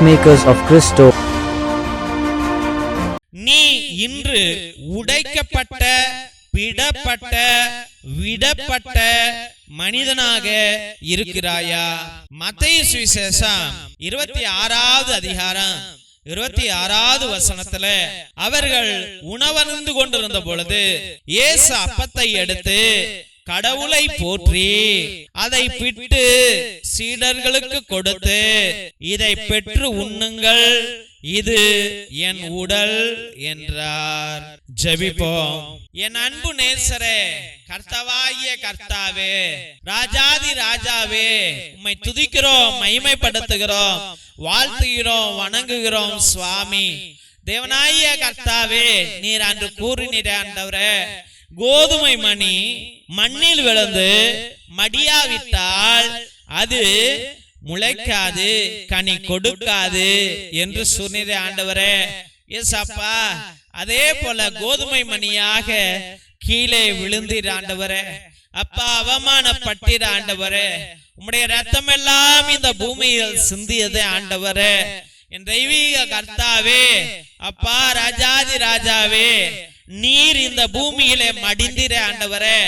peacemakers of Christo. நீ இன்று உடைக்கப்பட்ட பிடப்பட்ட விடப்பட்ட மனிதனாக இருக்கிறாயா மத்திய சுவிசேஷம் இருபத்தி ஆறாவது அதிகாரம் இருபத்தி ஆறாவது வசனத்துல அவர்கள் உணவருந்து கொண்டிருந்த பொழுது இயேசு அப்பத்தை எடுத்து கடவுளை போற்றி அதை பிட்டு சீடர்களுக்கு கொடுத்து இதை பெற்று உண்ணுங்கள். இது என் உடல் என்றார். ஜெபிப்போம். என் அன்பு நேசரே கர்த்தவாகிய கர்த்தாவே ராஜாதி ராஜாவே உம்மை துதிக்கிறோம் மகிமைப்படுத்துகிறோம் வாழ்த்துகிறோம் வணங்குகிறோம் சுவாமி. தேவனாகிய கர்த்தாவே நீர் அன்று கூறினீர் ஆண்டவரே கோதுமை மணி மண்ணில் விழுந்து மடியாவிட்டால் அது முளைக்காது கனி கொடுக்காது என்று சொன்னதே ஆண்டவரே. எஸ் அப்பா அதே போல கோதுமை மணியாக கீழே விழுந்தீர் ஆண்டவரே. அப்பா அவமானப்பட்டீர் ஆண்டவரே. உம்முடைய ரத்தம் எல்லாம் இந்த பூமியில் சிந்தியதே ஆண்டவரே. என் தெய்வீக கர்த்தாவே அப்பா ராஜாதி ராஜாவே. நீர் இந்த பூமியிலே மடிந்திர ஆண்டவரே.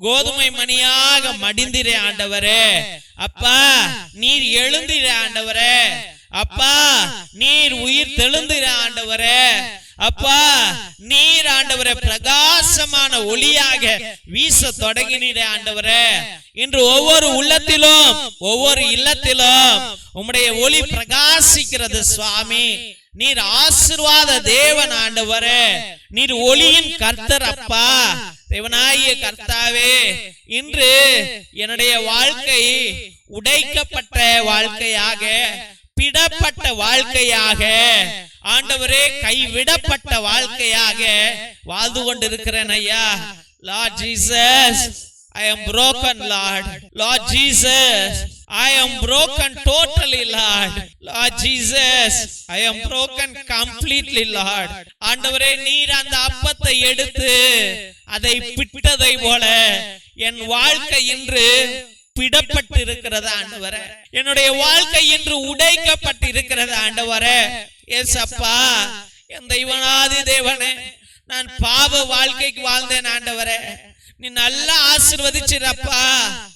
கோதுமை மணியாக மடிந்திர ஆண்டவரே. அப்பா நீர் எழுந்திரே ஆண்டவரே. அப்பா நீர் உயிர் தெழுந்திர ஆண்டவரே. அப்பா நீர் ஆண்டவரே பிரகாசமான ஒளியாக வீச தொடங்கினீரே ஆண்டவரே. இன்று ஒவ்வொரு உள்ளத்திலும் ஒவ்வொரு இல்லத்திலும் உம்முடைய ஒளி பிரகாசிக்கிறது சுவாமி. நீர் ஆசிர்வாத தேவன் ஆண்டவரே. நீர் ஒளியின் கர்த்தர் அப்பா. தேவனாகிய கர்த்தாவே இன்று என்னுடைய வாழ்க்கை உடைக்கப்பட்ட வாழ்க்கையாக பிடப்பட்ட வாழ்க்கையாக ஆண்டவரே கைவிடப்பட்ட வாழ்க்கையாக வாழ்ந்து கொண்டிருக்கிறேன் ஐயா. Lord Jesus I am broken, Lord. Lord. Jesus, I am broken totally, Lord. Lord Jesus, I am broken completely, Lord. ஆண்டவரே நீர் அந்த அப்பத்தை எடுத்து அதை பிட்டதை போல என் வாழ்க்கை இன்று பிடப்பட்டு ஆண்டவர என்னுடைய வாழ்க்கை இன்று உடைக்கப்பட்டு ஆண்டவர ஆண்டவரே எஸ் அப்பா என் தெய்வனாதி தேவனே நான் பாவ வாழ்க்கைக்கு வாழ்ந்தேன் ஆண்டவரே நீ நல்லா ஆசிர்வதிச்சிரப்பா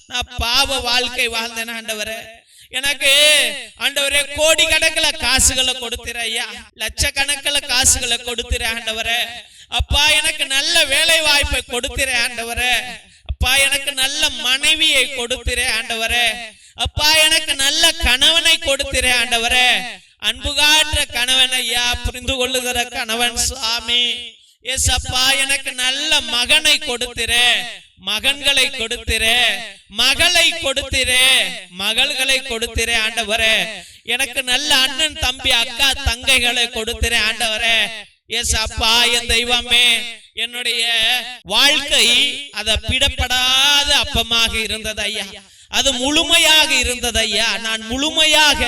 நான் பாவ வாழ்க்கை வாழ்ந்தேன் ஆண்டவரே. எனக்கு ஆண்டவரே கோடி கணக்கில் காசுகளை கொடுத்திர ஐயா. லட்சக்கணக்கில் காசுகளை கொடுத்திர ஆண்டவரே. அப்பா எனக்கு நல்ல வேலை வாய்ப்பை கொடுத்திர ஆண்டவரே. அப்பா எனக்கு நல்ல மனைவியை கொடுத்திரே ஆண்டவரே. அப்பா எனக்கு நல்ல கணவனை கொடுத்திரே ஆண்டவரே. அன்பு காற்ற கணவன் ஐயா புரிந்து கொள்ளுகிற கணவன் சுவாமி. அப்பா எனக்கு நல்ல மகனை கொடுத்திரே மகன்களை கொடுத்திரே மகளை கொடுத்திரே மகள்களை கொடுத்திரே ஆண்டவரே. எனக்கு நல்ல அண்ணன் தம்பி அக்கா தங்கைகளை கொடுத்திரே ஆண்டவரே. எஸ் அப்பா என் தெய்வமே. என்னுடைய வாழ்க்கை அத பிடப்படாத அப்பமாக இருந்தது ஐயா. அது முழுமையாக இருந்தது ஐயா. நான் முழுமையாக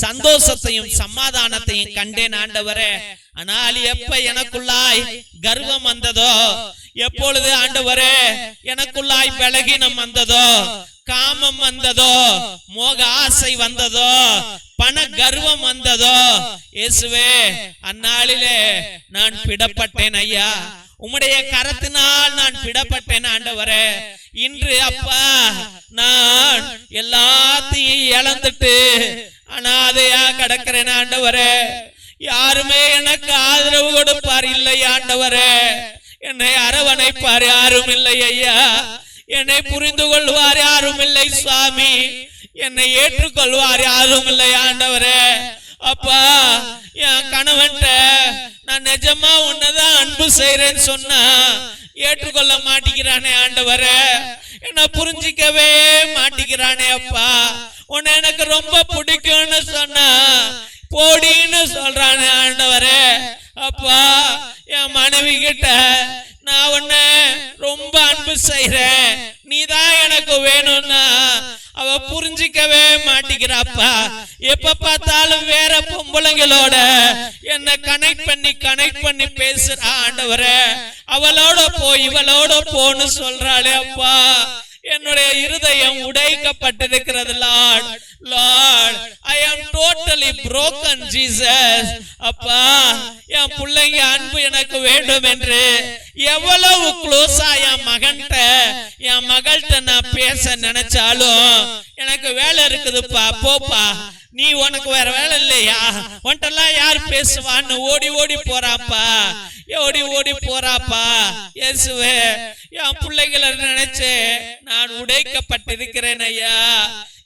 சந்தோஷத்தையும் சமாதானத்தையும் கண்டேன் ஆண்டவரே. ஆனால் எப்ப எனக்குள்ளாய் கர்வம் வந்ததோ? எப்பொழுது ஆண்டவரே எனக்குள்ளாய் பலகீனம் வந்ததோ? காமம் வந்ததோ? மோக ஆசை வந்ததோ? பண கர்வம் வந்ததோ? இயேசுவே அந்நாளிலே நான் பிடப்பட்டேன் ஐயா. உம்முடைய கரத்தினால் நான் பிடப்பட்டேன் ஆண்டவரே. இன்று அப்பா நான் எல்லாத்தையும் இழந்துட்டு அனாதையா கிடக்கிறேன் ஆண்டவரே. யாருமே எனக்கு ஆதரவு கொடுப்பார் இல்லை ஆண்டவரே. என்னை அரவணைப்பார் யாரும் இல்லை ஐயா. என்னை புரிந்து கொள்வார் யாரும் இல்லை சுவாமி. என்னை ஏற்றுக்கொள்வார் யாரும் இல்லை ஆண்டவரே. அப்பா என் கணவன்ட்ட நான் நிஜமா உன்னதான் அன்பு செய்யறேன்னு சொன்னா ஏற்றுக்கொள்ள மாட்டிக்கிறானே ஆண்டவர. என்ன புரிஞ்சிக்கவே மாட்டிக்கிறானே அப்பா. உன்னை எனக்கு ரொம்ப பிடிக்கும்னு சொன்னா போடின்னு சொல்றானே ஆண்டவரே. அப்பா என் மனைவி கிட்ட நான் உன்ன ரொம்ப அன்பு செய்யறேன் நீதான் எனக்கு வேணும்னா அவ புரிஞ்சிக்கவே மாட்டேங்கிறாப்பா எப்ப பார்த்தாலும் வேற பொம்பளைங்களோட என்ன கனெக்ட் பண்ணி கனெக்ட் பண்ணி பேசுற ஆண்டவரே. அவளோட போ இவளோட போன்னு சொல்றாளே அப்பா. என்னுடைய இருதயம் உடைக்கப்பட்டிருக்கிறது லார்ட் லார்ட் ஐ ஆம் டோட்டலி புரோக்கன் ஜீசஸ் அப்பா என் பிள்ளைங்க அன்பு எனக்கு வேண்டும் என்று எவ்வளவு க்ளோஸா என் மகன்கிட்ட என் மகள்கிட்ட நான் பேச நினைச்சாலும் எனக்கு வேலை இருக்குதுப்பா போப்பா. நீ உனக்கு வேற வேலை இல்லையா? உன்ட்டெல்லாம் யார் பேசுவான்னு ஓடி ஓடி போறாப்பா. ஓடி ஓடி போறாப்பா. இயேசுவே என் பிள்ளைகளை நினைச்சு நான் உடைக்கப்பட்டிருக்கிறேன் ஐயா.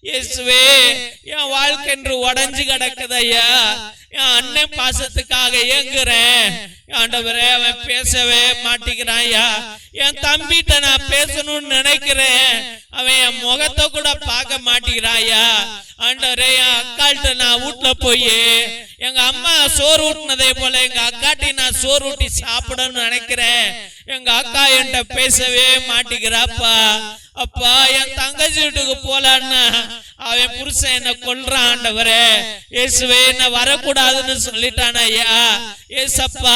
இயேசுவே என் வாழ்க்கை என்று உடஞ்சு கிடக்குது ஐயா. என் அண்ணன் பாசத்துக்காக ஏங்குறேன் ஆண்டவரே அவன் பேசவே மாட்டேங்கிறான் ஐயா என் தம்பிட்ட நான் பேசணும்னு நினைக்கிறேன். அவன் என் முகத்தை கூட பார்க்க மாட்டேங்கிறான் ஆண்டவரே என் அக்காள்கிட்ட நான் வீட்டுல போய் எங்க அம்மா சோறு ஊட்டினதே போல எங்க அக்காட்டி நான் சோறு ஊட்டி சாப்பிடணும்னு நினைக்கிறேன். எங்க அக்கா என்கிட்ட பேசவே மாட்டேங்கிறாப்பா. அப்பா என் தங்கச்சி வீட்டுக்கு போலான்னா அவன் புருஷன் என்ன கொல்றான் ஆண்டவரே. இயேசுவே என்ன வரக்கூடாதுன்னு சொல்லிட்டான் ஐயா. ஏசப்பா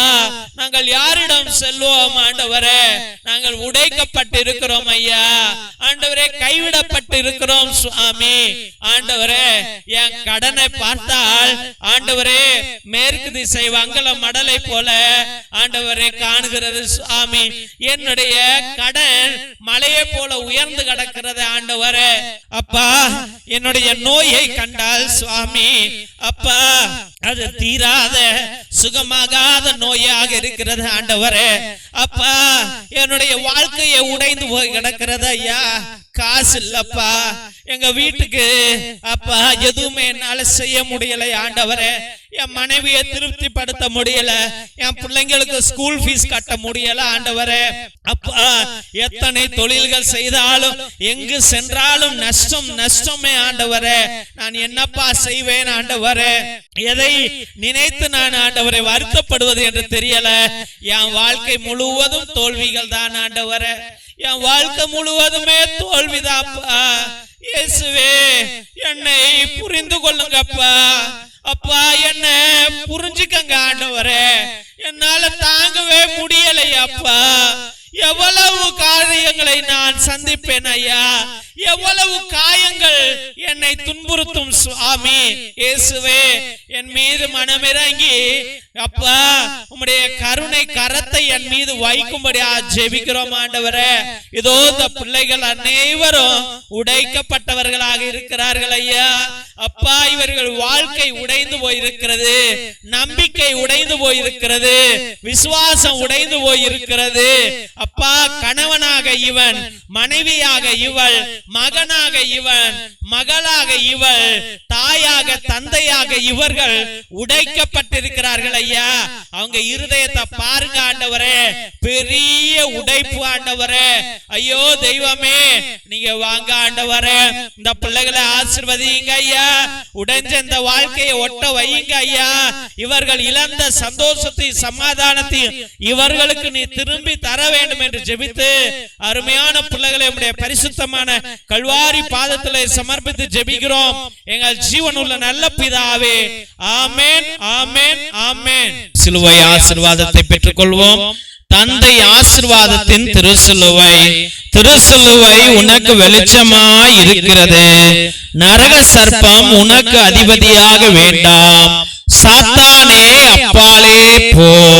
நாங்கள் யாரிடம் செல்வோம் ஆண்டவரே? நாங்கள் உடைக்கப்பட்டு இருக்கிறோம் ஐயா. ஆண்டவரே கைவிடப்பட்டு இருக்கிறோம் சுவாமி. ஆண்டவரே என் கடனை பார்த்தால் ஆண்டவரே மேற்கு திசை வங்கல மடலை போல ஆண்டவரே காணுகிறது சுவாமி. என்னுடைய கடன் மலையை போல உயர்ந்து கிடக்கிறது ஆண்டவரே. அப்பா என்னுடைய நோயை கண்டால் சுவாமி. அப்பா அது தீராத சுகமா சுகமாகாத நோயாக இருக்கிறது ஆண்டவரே. அப்பா என்னுடைய வாழ்க்கையை உடைந்து போய் கிடக்கிறது ஐயா. காசு இல்லப்பா. எங்க வீட்டுக்கு அப்பா எதுவுமே என்னால செய்ய முடியல ஆண்டவரே. என் மனைவியை திருப்திப்படுத்த முடியல. என் பிள்ளைங்களுக்கு ஸ்கூல் ஃபீஸ் கட்ட முடியல ஆண்டவரே. அப்பா எத்தனை தொழில்கள் செய்தாலும் எங்கு சென்றாலும் நஷ்டம் நஷ்டமே ஆண்டவரே. நான் என்னப்பா செய்வேன் ஆண்டவரே? எதை நினைத்து நான் ஆண்டவரை வருத்தப்படுவது என்று தெரியல. என் வாழ்க்கை முழுவதும் தோல்விகள் தான் ஆண்டவரே. என் வாழ்க்கை முழுவதுமே தோல்விதாப்பா. இயேசுவே என்னை புரிந்து கொள்ளுங்கப்பா. அப்பா என்ன புரிஞ்சுக்கங்க ஆண்டவரே. என்னால தாங்கவே முடியலையாப்பா. எவ்வளவு காரியங்களை நான் சந்திப்பேன் ஐயா. எவ்வளவு காயங்கள் என்னை துன்புறுத்தும் சுவாமி. இயேசுவே என் மீது மனமிறங்கி அப்பா உம்முடைய கருணை கரத்தை என் மீது வைக்கும்படியா ஜெபிக்கிறோம் ஆண்டவரே. இதோ இந்த பிள்ளைகள் அனைவரும் உடைக்கப்பட்டவர்களாக இருக்கிறார்கள் ஐயா. அப்பா இவர்கள் வாழ்க்கை உடைந்து போயிருக்கிறது. நம்பிக்கை உடைந்து போயிருக்கிறது. விசுவாசம் உடைந்து போயிருக்கிறது. அப்பா கணவனாக இவன் மனைவியாக இவள் மகனாக இவன் மகளாக இவள் தாயாக தந்தையாக இவர்கள் உடைக்கப்பட்டிருக்கிறார்கள் ஐயா. அவங்க இருதயத்தை பாருங்க ஆண்டவரே. பெரிய உடைப்பு ஆண்டவரே. ஐயோ தெய்வமே நீங்க வாங்க ஆண்டவரே. இந்த பிள்ளைகளை ஆசிர்வதிங்க ஐயா. உடைஞ்ச இந்த வாழ்க்கையை ஒட்ட வையுங்க ஐயா. இவர்கள் இழந்த சந்தோஷத்தையும் சமாதானத்தையும் இவர்களுக்கு நீ திரும்பி தர வேண்டும் என்று ஜெபித்து அருமையான பிள்ளைகளை பரிசுத்தமான கல்வாரி பாதத்தில் சமர்ப்பித்து ஜெபிக்கிறோம். எங்கள் ஜீவனுள்ள நல்ல பிதாவே. ஆமென் ஆமென் ஆமென். சிலுவை ஆசீர்வாதத்தை பெற்றுக்கொள்வோம். தந்தை ஆசிர்வாதத்தின் திருசிலுவை. திருசிலுவை. உனக்கு வெளிச்சமாய் இருக்கிறது நரக சர்ப்பம் உனக்கு அதிபதியாக வேண்டாம். சாத்தானே அப்பாலே போ.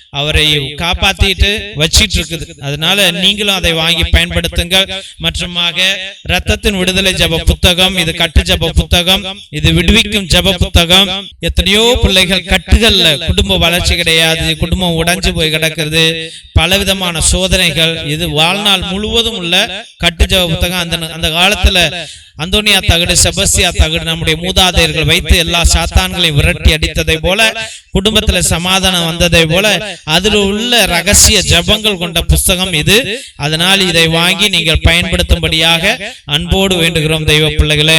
அவரை காப்பாத்திட்டு வச்சிட்டு இருக்குது அதனால நீங்களும் அதை வாங்கி பயன்படுத்துங்கள். மற்றுமாக ரத்தத்தின் விடுதலை ஜப புத்தகம் இது கட்டு ஜப புத்தகம் இது விடுவிக்கும் ஜப புத்தகம். எத்தனையோ பிள்ளைகள் கட்டுகள்ல குடும்ப வளர்ச்சி கிடையாது குடும்பம் உடைஞ்சு போய் கிடக்கிறது. பலவிதமான சோதனைகள். இது வாழ்நாள் முழுவதும் உள்ள கட்டு ஜப புத்தகம். அந்த அந்த காலத்துல அந்தோனியா தகடு செபஸ்தியா தகடு நம்முடைய மூதாதையர்கள் வைத்து எல்லா சாத்தான்களையும் விரட்டி அடித்ததை போல குடும்பத்துல சமாதானம் வந்ததை போல அதில் உள்ள ரகசிய ஜபங்கள் கொண்ட புஸ்தகம் இது. அதனால் இதை வாங்கி நீங்கள் பயன்படுத்தும்படியாக அன்போடு வேண்டுகிறோம் தெய்வ பிள்ளைகளே